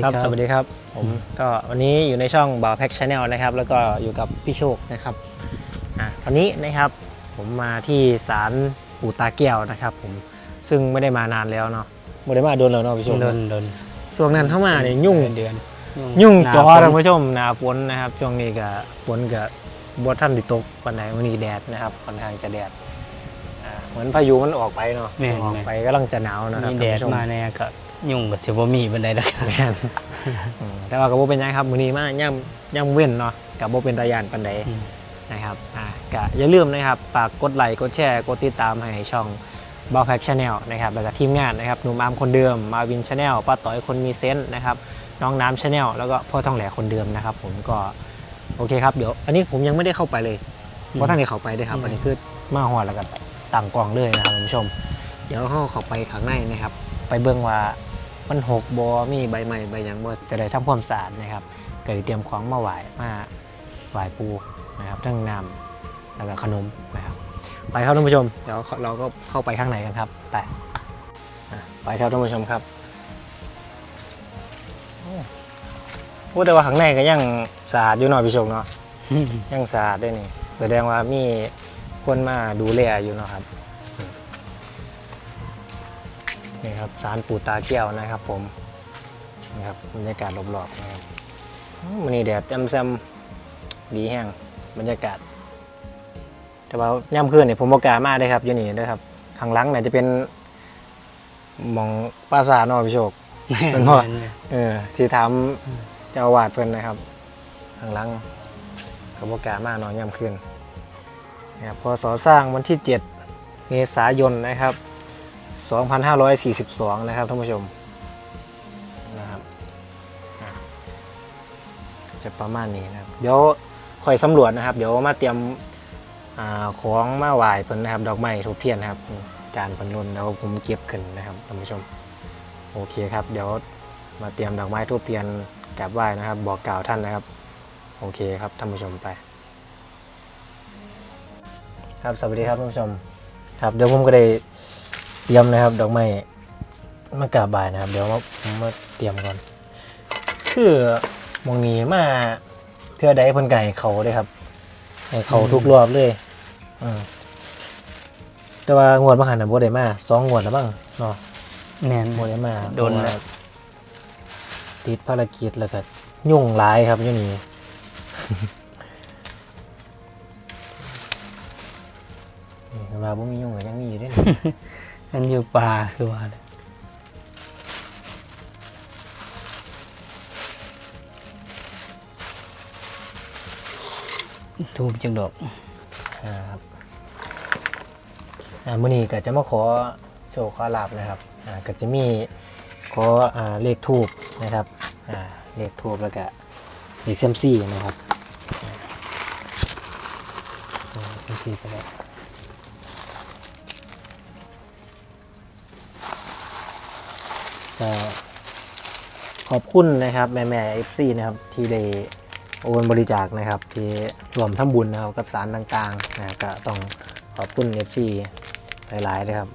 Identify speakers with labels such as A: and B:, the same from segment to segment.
A: ดี
B: ครับ
A: ครับ
B: สวัสดีครับ ผมก็วันนี้อยู่ในช่องบ่าวแพ็กชาแนลนะครับ แล้วก็อยู่กับพี่โชคนะครับอะวันนี้นะครับผมมาที่ศาลปู่ตาแก้วนะครับ ผมซึ่งไม่ได้มานานแล้วเนาะไม่ได้มาโดนแล้วเนาะพี่โชค
A: โดนโดน
B: ช่วงนั้นเข้ามาเนี่ยยุ่ง
A: เดือน
B: ยุ่งจอ
A: หน้
B: ท่าน
A: ฝน
B: ผู้ชมหนาฝนนะครับช่วงนี้ก็ฝนก็บท่านไดิตกวันไหนวันนี้แดดนะครับค่อนข้างจะแดดอ่าเหมือนพายุมันออกไปเนาะ
A: แม่น
B: ออก
A: แม่น
B: ไปก็ลังจะหนาวนะครับ
A: มี
B: ท่าน
A: แดด
B: ผู้ชม
A: มาเนี่ยก็ ยุ่งกับสิบ่มีบันไดแล้วครับ
B: แม่นอืมแต่ว่าก็บ่เป็นหยังครับมื้อนี้มาย่ำย่ำเว้นเนาะกับบ่เป็นตายานปานใดนะครับอ่าก็อย่าลืมนะครับฝากกดไลค์กดแชร์กดติดตามให้ช่องบอ l แพ็กชาแนลนะครับแล้วก็ทีมงานนะครับหนุ่มอาร์มคนเดิมมาวินชาแนลป้าต่อยคนมีเซนส์นะครับน้องน้ำชาแนลแล้วก็พ่อทองแหลคนเดิมนะครับผมก็โอเคครับเดี๋ยวอันนี้ผมยังไม่ได้เข้าไปเลยเพราะท่านได้เข้าไปด้วยครับ
A: อืม
B: อันนี้คือมาหอดแล้วก็ต่างกล่องเลยนะครับคุณผู้ชม เดี๋ยวเขาเข้าไปข้างในนะครับ ไปเบิ่งว่า มันหกบอมีใบใหม่ใบหยังบ่จะได้ทำความสะอาดนะครับก็เลยเตรียมของมาไหว้มาไหว้ปูนะครับทั้งน้ำแล้วก็ขนมนะครับ ไปครับท่านผู้ชมเดี๋ยวเราก็เข้าไปข้างในกันครับไปอะไปครับท่านผู้ชมครับโอ้พูดแต่ว่าข้างในก็ยังสะอาดอยู่หน่อยพี่ชมเนาะยังสะอาดด้วยนี่แสดงว่ามีคนมาดูแลอยู่เนาะครับ นี่ครับสารปูตาแก้วนะครับผมนี่ครับบรรยากาศรอบๆนะครับมันนี่แดดแจ่มแซมดีแห้งบรรยากาศ แต่ว่าย่ำคืนเนี่ยผมบอกล้ามาได้ครับอยู่นี่ด้วยครับข้างหลังเนี่ยจะเป็นหมองปราสาทเนอพี่โชคเป็นพ่อเออที่ถามเจ้าอาวาดเพิ่นนะครับข้างหลังเขาบอกล้ามาเนอนย่ำคืนนะครับพศสร้างวันที่ 7 เมษายนนะครับ 2542 นะครับท่านผู้ชมนะครับจะประมาณนี้นะครับ เดี๋ยวคอยสำรวจนะครับ เดี๋ยวมาเตรียมอของมาไหว้เพิ่นนะครับ ดอกไม้ทุกเทียนนะครับจานพันนนแล้วผมเก็บขึ้นนะครับท่านผู้ชม โอเคครับ เดี๋ยวมาเตรียมดอกไม้ทุกเทียนกราบไหว้นะครับ บอกกล่าวท่านนะครับ โอเคครับท่านผู้ชมไป ครับสวัสดีครับท่านผู้ชม ครับเดี๋ยวผมก็ได้ ตรียมนะครับ ดอกไม้มากราบบ่ายนะครับ เดี๋ยวมาผมมาเตรียมก่อน คือหมองนี้มาเทื่อใดเพิ่นไก่เขาเลยครับให้เขาทุกรอบเลยอืมแต่ว่างวดมาหันน่ะบ่ได้มาสองงวดแล้วบ้างเนาะ
A: แม่น
B: บ่ได้มา
A: โดน
B: เพราะ
A: แล้
B: ว่าวติดภารกิจแล้วก็ยุ่งหลายครับอยู่นี่ นี่เวลาบ่มียุ่งก็ยังมีอยู่เด้นี่
A: อันอยู่ป่าคือว่าเลยทูบจังดอก
B: ครับอ่ามื่อนี้ก็จะมาขอโชว์ขอลาบนะครับอ่าก็จะมีขออ่าเลขทูบนะครับอ่าเลขทูบแล้วก็เลขเซมซี่นะครับเซมซี่ไปแล้ว ก็ขอบคุณนะครับแม่แม่เอฟซีนะครับที่ได้โอนบริจาคนะครับ ที่รวมทำบุญนะครับกับสารต่างๆนะก็ต้องขอบคุณเอฟซีหลายๆนะครับ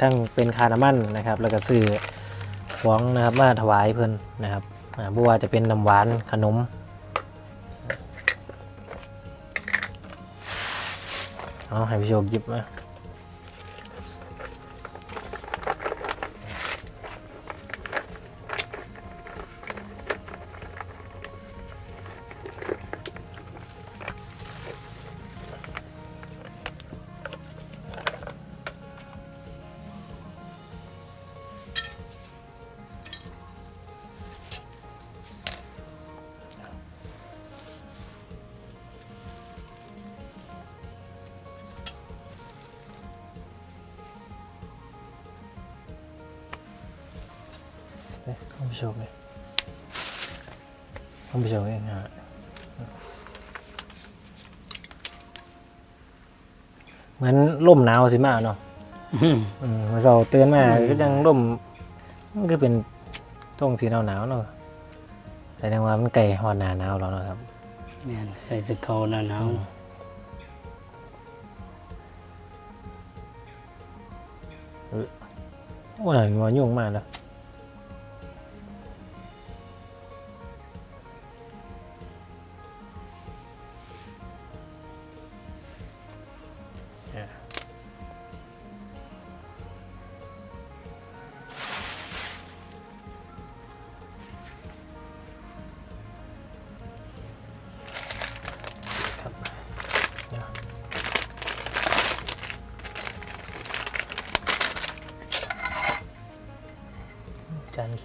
B: ทั้งเป็นคานามันนะครับ แล้วก็ซื้อของนะครับมาถวายเพิ่อนนะครับอ่าบ่ว่าจะเป็นน้ำหวานขนมเอาให้พี่โชคหยิบมา ให้พี่โชคเองฮะเหมือนร่มหนาวสิมาเนาะ
A: อื้อ
B: อืมมาเสาร์ตื่นมา
A: อืม
B: ก็ยังร่มมันก็เป็นช่วงสีหนาวหนาวๆเนาะแสดงว่ามันใกล้ฮอดหนาหนาวแล้วเนาะครับ
A: แม่นใส่สกเขาหนาว
B: โอ้ยหัวยุ่งมากแล้ว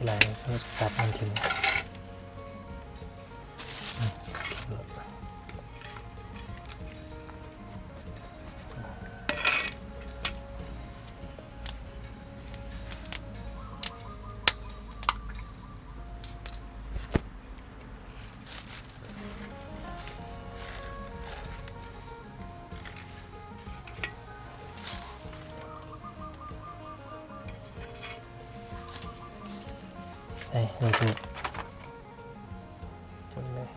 B: ลายมันสับมันทิ้ง นี่คือจนเลย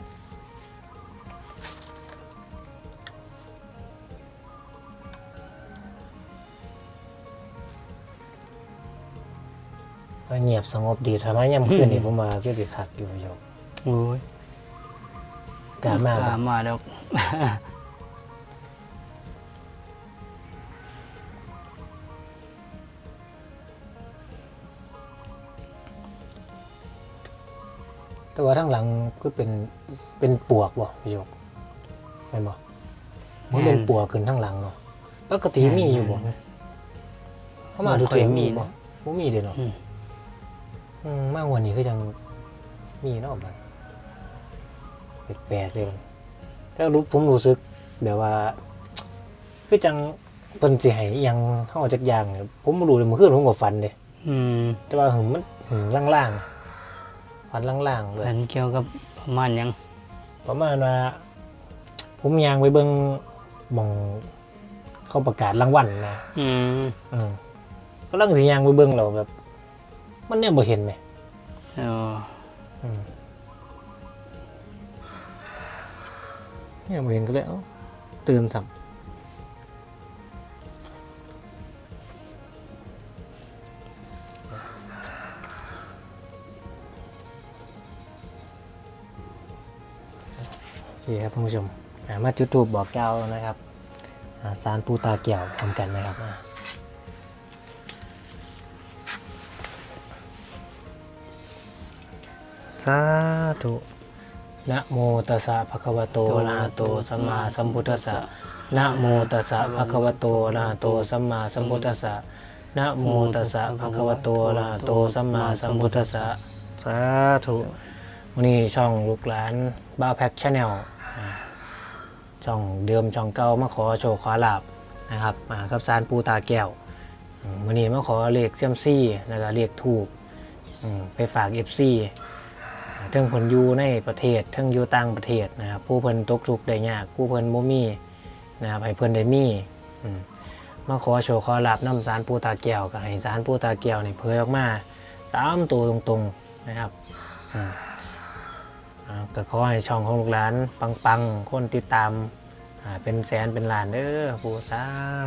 B: ก็เงียบสงบดีทำไมยามคืนนี่ผมมาเพื่อติดขัดอยู่โยก
A: โอ้ย
B: การมาก
A: กล้มาแล้ว
B: แต่ว่าทั้งหลังก็เป็นเป็นปวกบ่พี่โยกเป็นบ่มันเป็นปวกขึ้นทั้งหลังเนาะปกติมีอยู่บ่เข้ามาดู
A: บ่ค่
B: เที
A: อย
B: ย
A: มี
B: มีบ่บ่มีเด้เนาะ
A: อืม
B: อืมมากกว่านี้คือจังมีเนาะบัดแปลกๆเลยมันแล้วรู้ผมรู้สึกแบบว่าคือจังเพิ่นสิให้อิหยังเฮาจักอย่างเนี่ยผมบ่รู้เลยเมื่อคืนผมก็ฝันเด้
A: อืม
B: แต่ว่าหึงมันหึงล่างๆ ฝันล่างๆเลย
A: อันเกี่ยวกับประมาณหยัง
B: ประมาณว่าผมยางไปเบิ่งหมองเขาประกาศรางวัลนะ
A: อืม
B: อืมก็ลังสิยางไปเบิ่งเราแบบ มันเนี่ยบ่เห็นไหม
A: เออ
B: อืมเนี่ยบ่เห็นก็เลยเอ้าตื่นสับ เคครับท่านผู้ชมอ่ามาจุดทูบบอกเกล่าวนะครับสารปูตาเกี่ยวทำกันนะครับสาธุนะโมตัสสะภะคะวะโตอะระหะโตสัมมาสัมพุทธัสสะนะโมตัสสะภะคะวะโตอะระหะโตสัมมาสัมพุทธัสสะนะโมตัสสะภะคะวะโตอะระหะโตสัมมาสัมพุทธัสสะสาธุวันนี้ช่องลูกหลานบ้าแพ็กชาแนล ช่องเดิมช่องเก่ามาขอโชว์ขอลาบนะครับมากับสารปูตาแก้วอืมวันนี้มาขอเลขเซียมซี่แล้วก็เลขถูกไปฝากเอฟซีเทั้งผลยูในประเทศเทั้งยูต่างประเทศนะครับผู้เพิ่นตกทุกข์ได้ยากผู้เพิ่นบ่มีนะครับให้เพิ่นได้มีมาขอโชว์ขอลาบน้ำสารปูตาแก้วก็ให้สารปูตาแก้วนี่เผยออกมาสามตัวตรงๆนะครับ ก็ขอให้ช่องของลูกหลาน ปังๆ คนติดตามเป็นแสนเป็นล้านเด้อปูสา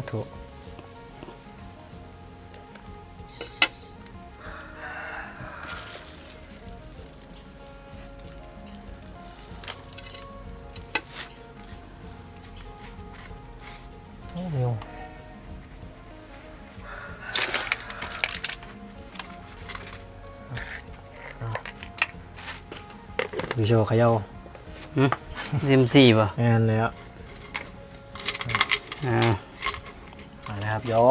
B: ธุ วิโชเขย่า
A: ซิมซี่ป่ะ
B: งานแล้ว
A: อ่า
B: เอาละครับเดี๋ยว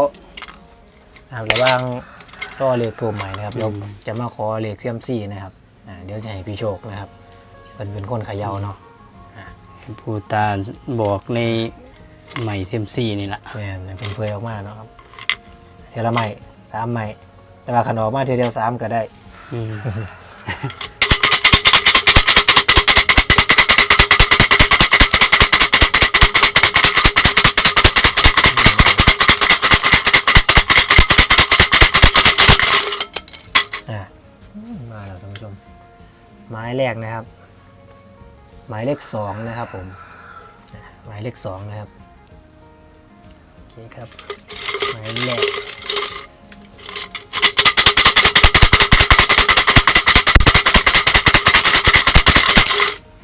B: นะครับระหว่างก็เลขตัวใหม่นะครับเดี๋ยวจะมาขอเลขเซียมซี่นะครับอ่าเดี๋ยวจะให้พี่โชคนะครับเป็นเป็นคนเขย่าเนาะ
A: ผู้ตาบอกในใหม่ซิมซี่นี่แหละ
B: แม่นเป็นเพื่อออกมาเนาะครับเทละใหม่สามใหม่แต่ว่าขันออกมาเทีเดียวสามก็ได้
A: อืม
B: อ่ามาแล้วท่านผู้ชมหมายแรกนะครับ หมายเลขสองนะครับผมอะหมายเลขสองนะครับโอเคครับหมายแรก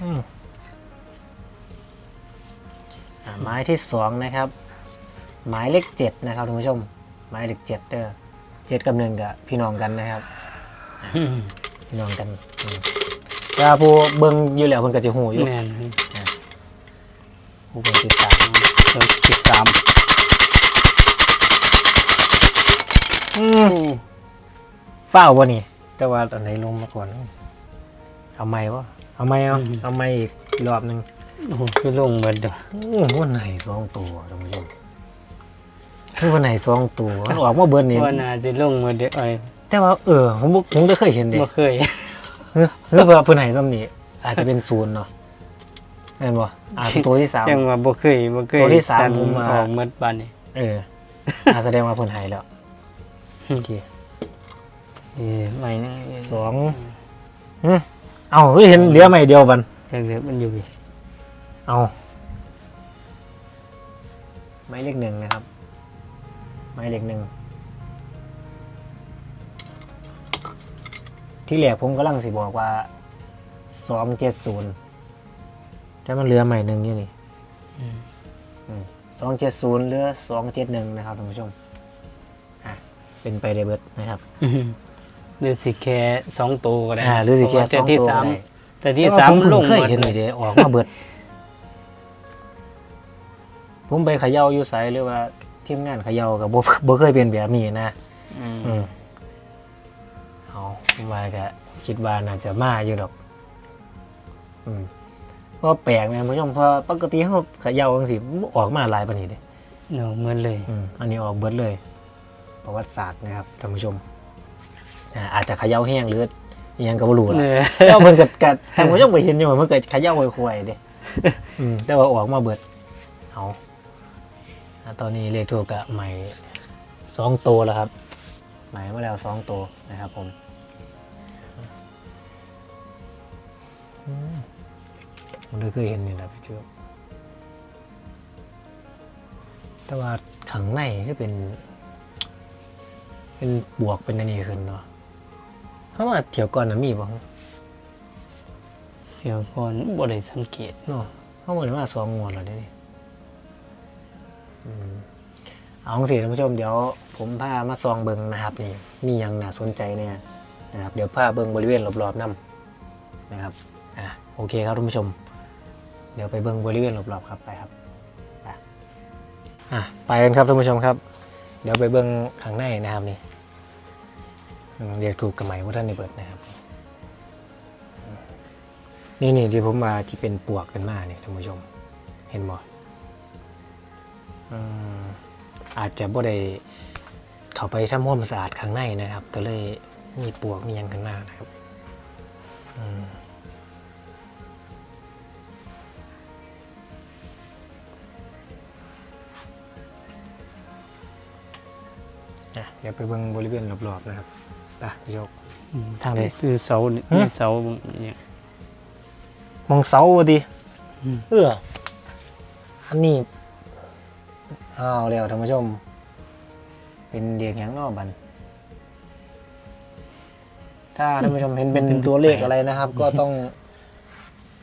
B: อืมอะหมายที่สองนะครับ หมายเลขเจ็ดนะครับท่านผู้ชม หมายเลขเจ็ดเด้อเจ็ดกับหนึ่งกับพี่น้องกันนะครับ พี่น้องกันอืมถ้าผู้เบิ่งอยู่แล้วเพิ่นก็จะหูอยู่
A: แม่น
B: ผู้เบิ่งติดตาม
A: ก็ติดตาม
B: อืมฝ้าวบ่นี่ แต่ว่าอันไหนลงมาก่อน เอาไม้วะเอาไม้เอาเอาไม้อีกรอบหนึ่ง
A: โอ้โหคือลงหมดเด้อ
B: โอ้วันไหนสองตัวท่านผู้ชมคือวันไหนสองตัวมันออกมาเบิร์นี่
A: ว่าน่าจะลงหมดเด้อไอ้ย
B: แต่ว่าเออผมบ่ผมก็เคยเห็นเด็ก
A: บ่เคย
B: หรือว่าเพิ่นให้ซ้ำนี่อาจจะเป็นศูนย์เนาะแม่นบ่อาจจะตัวที่สาม
A: ยังว่าบ่เคยบ่เคย
B: ตัวที่สาม
A: สั่น
B: ผมว่า
A: ออกหมดบานนี้
B: เอออาแสดงว่าเพิ่นให้แล้วโอเค
A: เอ้ยไม่นึง
B: สองหึเอ้าเฮ้ยเห็นเหลือไม้เดียวบัน
A: ยังเหลือมันอยู่อีก
B: เอาไม้เลขหนึ่งนะครับ ไม้เลขหนึ่ง ที่แรกผมกำลังสิบอกว่าสองเจ็ดศูนย์แต่มันเหลือใหม่หนึ่งอยู่นี่
A: อืม
B: สองเจ็ดศูนย์เหลือสองเจ็ดหนึ่งนะครับท่านผู้ชมอะเป็นไปได้เบิดนะครับ
A: อืมหรือสิแค่สองตัวก็ได้
B: อ่าหรือสิแค่
A: เพาะว่า
B: สอง
A: ที่
B: ตัว
A: สาม
B: ก็ได้
A: แต่ที่
B: แต่ว่
A: สาม
B: ผเพิ่
A: ลง
B: เค
A: ห
B: ย
A: มด
B: เห็น
A: เล
B: นี่
A: ย
B: เด้ออกมาเบิด ผมไปเขย่าอยู่ไสหรือว่าทีมงานเขย่ากับบ่บ่เคยเป็นแบบนี้นะ
A: อืม
B: อืมเอามาก็คิดว่าน่าจะมาอยู่ดอก อืมเพราะแปลกไหมคุณผู้ชมเพราะปกติเขาเขย่าจังสิออกมาหลายปานนี้เด้
A: เนาะเหมือนเลย
B: อืมอันนี้ออกเบิดเลย ประวัติศาสตร์นะครับท่านผู้ชมอ่าอาจจะเขย่าแห้งหรืออหยังก็บ่รู้ล่ะ
A: เนอ
B: แล้วมันเกิดกัดท่านผู้ชมก็เห็นอยู่ว่ามันเกิดเขย่าควยๆเด้อืมแต่ว่าออกมาเบิด เอาอ่าตอนนี้เลขถูกกะใหม่สองตัวแล้วครับหมายมาแล้วสองตัวนะครับผม มันเคยเห็นนี่นะพี่เชื่อแต่ว่าขังในก็เป็น เป็นบวกเป็นอันนี้ขึ้นเนาะเพราะว่าเที่ยวก่อนนะมีบ่ฮะ
A: เดี๋ยวก่อนบ่ได้สังเกต
B: เนาะเพราะมันว่าสองงวดแล้วเด้นี่อืมเอาสิท่านผู้ชมเดี๋ยวผมพามาซองเบิงนะครับนี่มีหยังน่าสนใจเนี่ยนะครับเดี๋ยวพาเบิงบริเวณรอบๆนํนะครับอะโอเคครับท่านผู้ชม เดี๋ยวไปเบิงบริเวณรอบๆครับไปครับไปอะไปกันครับท่านผู้ชมครับ เดี๋ยวไปเบิงข้างในนะครับนี่เรียกถูกกับไหมว่าท่านในเบิดนะครับ นี่นี่ที่ผมมาที่เป็นปวกกันมาเนี่ยท่านผู้ชม เห็นบ่อืมอาจจะบ่ได้เข้าไปทำความสะอาดข้างในนะครับ ก็เลยมีปวกมียังกันมานะครับ อืม อะเดี๋ยวไปเบิ่งบริเวณรอบๆนะครับไปพี่โยก
A: อืม
B: ทางใด
A: ซื้อเสานี่
B: ฮะ
A: เสาเนี่ย
B: มองเสาว่ะดิ
A: อืม
B: เอออันนี้อ้าวแล้วท่านผู้ชม เป็นเรียกหยังเนอกบันถ้าท่านผู้ชมเห็นเป็นตัวเลขอะไรนะครับ ก็ต้อง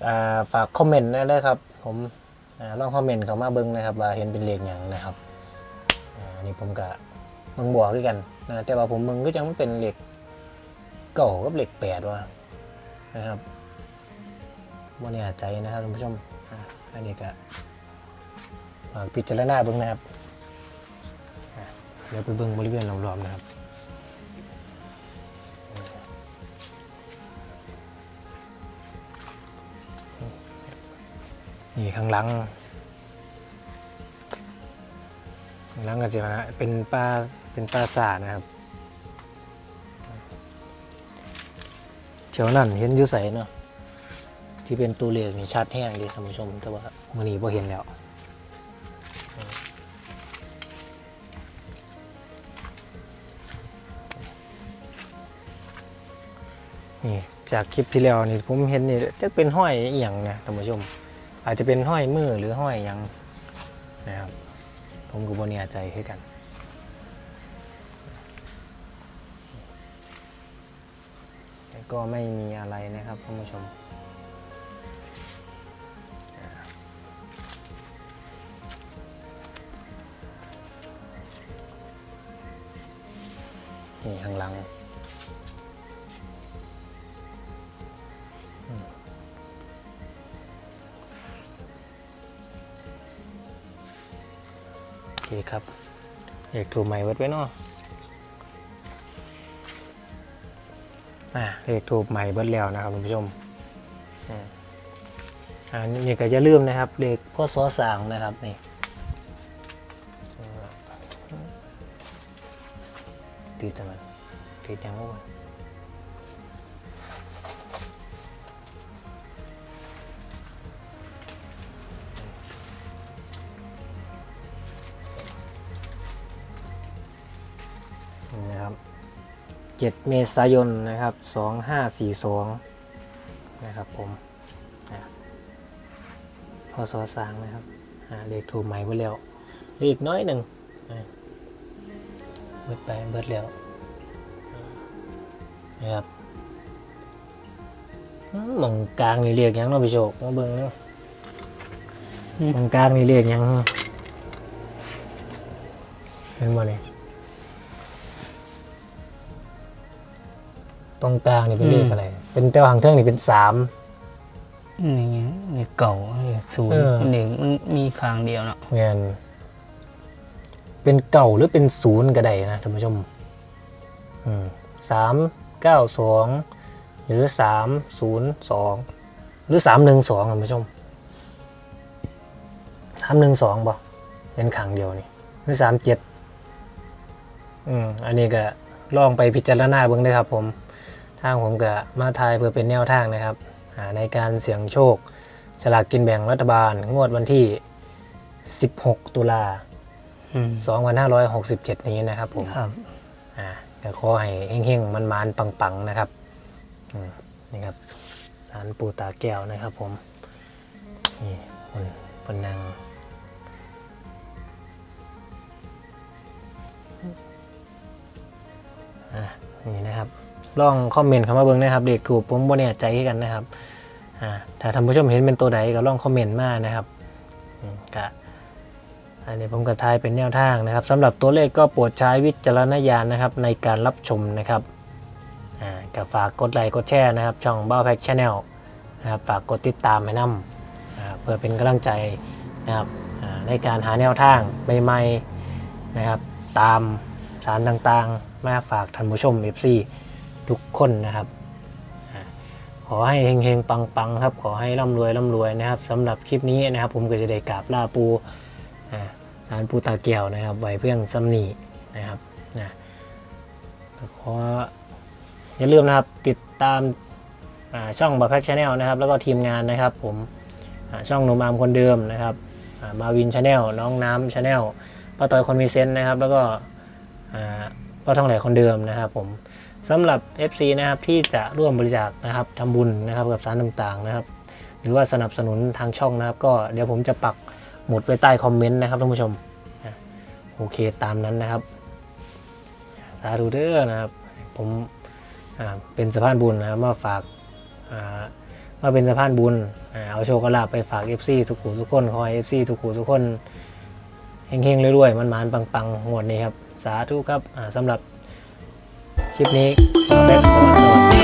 B: อาฝากคอมเมนต์ได้เลยครับ ผมอ่าลองคอมเมนต์เข้ามาเบิ้งนะครับ ว่าเห็นเป็นเลขหยังนะครับอ่าอันนี้ผมกะ มึงบอคือกันนะแต่ว่าผมมึงก็จังมันเป็นเหลขเก่ากับเลขแปดวะนะครับวันนี้ใจนะครับท่านผู้ชมอันนี้ก็ฝากพิจารณาเบิ้งนะครับเดี๋ยวไปเบิ้งบริเวณรอบๆนะครับนี่ข้างหลังข้างหลังก็จะเป็นปลา เป็นปลาสาทนะครับเที่ยวนั่นเห็นอยุใสเนาะที่เป็นตัวเลขนี่ชัดแห้งดีท่านผู้ชม แต่ว่ามื่อนี้พอเห็นแล้วนี่จากคลิปที่แล้วนี่ผมเห็นนี่จะเป็นห้อยเอหย่างนี่ยท่านผู้ชม อาจจะเป็นห้อยมือหรือห้อยยังนะครับผมก็บ่แน่ใจคือกัน ก็ไม่มีอะไรนะครับท่านผู้ชม นี่ข้างหลังโอเคครับ อยากถูกใหม่เวิร์ดไว้เนาะ อ่าเลขทูบใหม่เบิดแล้วนะครับคุณผู้ชมอืมอ่านี่ก็จะลืมนะครับเลขพ่อซอสางนะครับนี่ติดทำไมติดยังไงวะนี่นะครับ เจ็ดเมษายนนะครับสองห้าสี่สองนะครับผมนะพอสอสร้างนะครับอ่าเลขถูกใหม่เบิดแล้วเลขน้อยหนึ่งนะเบิดไปเบิดแล้วนะครับอืมหมองกลางนี่เรียกหยังเนาะพี่โชคมาเบิ่งเนาะหมองกลางนี่เรียกหยังเห็นบ่เนี่ย ตรงกลางนี่เป็นเลขอะไร เป็นเจ้าหางเทิงนี่เป็นสาม
A: นี่ไงนี่เก่านี่ศูน
B: เอ
A: ย์
B: อ
A: นี่มันมีครั้งเดียวเนาะ
B: เงินเป็นเก่าหรือเป็นศูนย์ก็ได้นะท่านผู้ชมสามเก้าสองหรือสามศูนย์สองหรือสามหนึ่งสองท่านผู้ชมสามหนึ่งสองบ่เป็นขังเดียวนี่หรือสามเจ็ดอืมอันนี้ก็ลองไปพิจารณาเบิ่งได้ครับผม ทางผมก็มาทายเพื่อเป็นแนวทางนะครับอ่าในการเสี่ยงโชคฉลากกินแบ่งรัฐบาล งวดวันที่ 16 ตุลา
A: อืม
B: 2567 นี้นะครับผม
A: ครับ
B: อ่าก็ขอให้เฮงๆ มันมานๆปังๆ นะครับอืมนี่ครับสารปูตาแก้วนะครับผม นี่คนคนนางอ่านี่นะครับ ลองคอมเมนต์เข้ามาเบิ่งนะครับเด็กถูกผมบ่แน่ใจกันนะครับอ่าถ้าท่านผู้ชมเห็นเป็นตัวใดก็ลองคอมเมนต์มานะครับก็อันนี้ผมก็ทายเป็นแนวทางนะครับสำหรับตัวเลขก็โปรดใช้วิจารณญาณนะครับในการรับชมนะครับอ่าก็ฝากกดไลค์กดแชร์นะครับ ช่องบ้าแพ็กชาแนลนะครับฝากกดติดตามให้นำอ่าเพื่อเป็นกำลังใจนะครับในการหาแนวทางใหม่ๆนะครับ ตามสารต่างๆ มาฝากท่านผู้ชม FC ทุกคนนะครับ ขอให้เฮงๆปังๆครับ ขอให้ร่ำรวยร่ำรวยนะครับสำหรับคลิปนี้นะครับ ผมก็จะได้กราบลาปูอ่าสารปูตาเกียวนะครับไว้เพื่อนซัมนีนะครับนะขออย่าลืมนะครับติดตามช่องบาแพ็กชาแนลนะครับ แล้วก็ทีมงานนะครับ ผมช่องหนุ่มอามคนเดิมนะครับมาวินชาแนลน้องน้ำชาแนลป้าต่อยคนมีเซนส์นะครับ แล้วก็ อ่าป้าทองแหลคนเดิมนะครับผมสำหรับ FC นะครับที่จะร่วมบริจาคนะครับทำบุญนะครับกับสารต่างๆนะครับ หรือว่าสนับสนุนทางช่องนะครับ ก็เดี๋ยวผมจะปักหมุดไว้ใต้คอมเมนต์นะครับท่านผู้ชมโอเคตามนั้นนะครับ สาธุเด้อนะครับผมเป็นสะพานบุญนะครับมาฝากมาเป็นสะพานบุญเอาโชคลาภไปฝาก FC ทุกขู่ทุกคนขอให้ FC ทุกขู่ทุกคนเฮงๆรวยๆมันๆปังๆงวดนี้ครับ สาธุครับสำหรับคลิปนี้ขอแบ็คขอสวัสดี